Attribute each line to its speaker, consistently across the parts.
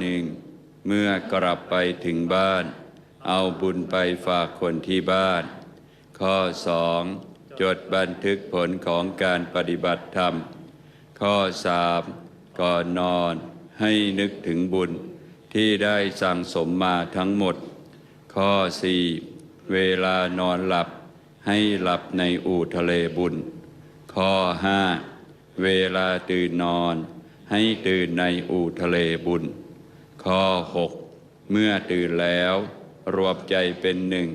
Speaker 1: หนึ่ง เมื่อกลับไปถึงบ้าน เอาบุญไปฝากคนที่บ้าน ข้อสองจดบันทึกผลของการปฏิบัติธรรม ข้อสามก่อนนอนให้นึกถึงบุญที่ได้สั่งสมมาทั้งหมด ข้อสี่เวลานอนหลับให้หลับในอู่ทะเลบุญ ข้อห้าเวลาตื่นนอนให้ตื่นในอู่ทะเลบุญ ข้อหกเมื่อตื่นแล้ว รวมใจเป็นหนึ่ง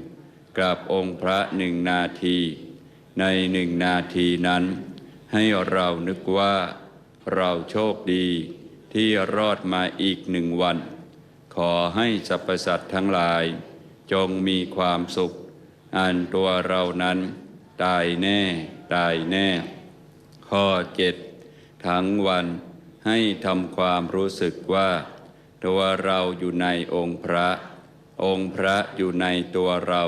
Speaker 1: กับองค์พระหนึ่งนาที ในหนึ่งนาทีนั้น ให้เรานึกว่า เราโชคดีที่รอดมาอีกหนึ่งวัน ขอให้สรรพสัตว์ทั้งหลาย จงมีความสุข อันตัวเรานั้น ตายแน่ตายแน่ ข้อเจ็ดทั้งวันให้ทำความรู้สึกว่า ตัวเราอยู่ในองค์พระ องค์พระอยู่ในตัวเรา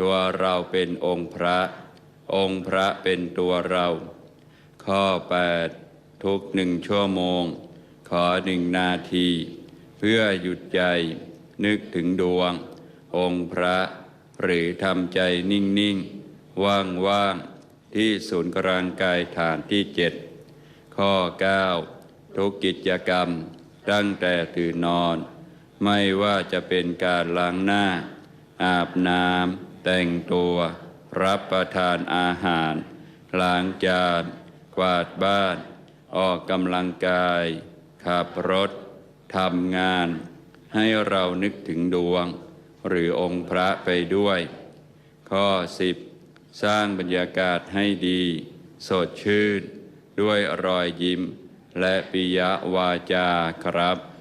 Speaker 1: ตัวเราเป็นองค์พระ องค์พระเป็นตัวเรา ข้อ 8 ทุกหนึ่งชั่วโมง ขอหนึ่งนาที เพื่อหยุดใจ นึกถึงดวง องค์พระ หรือทำใจนิ่ง ๆ ว่าง ๆ ที่ศูนย์กลางกายฐานที่เจ็ดข้อ 9 ทุกกิจกรรม ตั้งแต่ตื่นนอน ไม่ว่าจะเป็นการล้างหน้า อาบน้ำแต่งตัว รับประทานอาหาร ล้างจานกวาดบ้าน ออกกำลังกาย ขับรถทำงาน ให้เรานึกถึงดวง หรือองค์พระไปด้วย ข้อ 10 สร้างบรรยากาศให้ดี สดชื่น ด้วยรอยยิ้ม และปิยวาจาครับ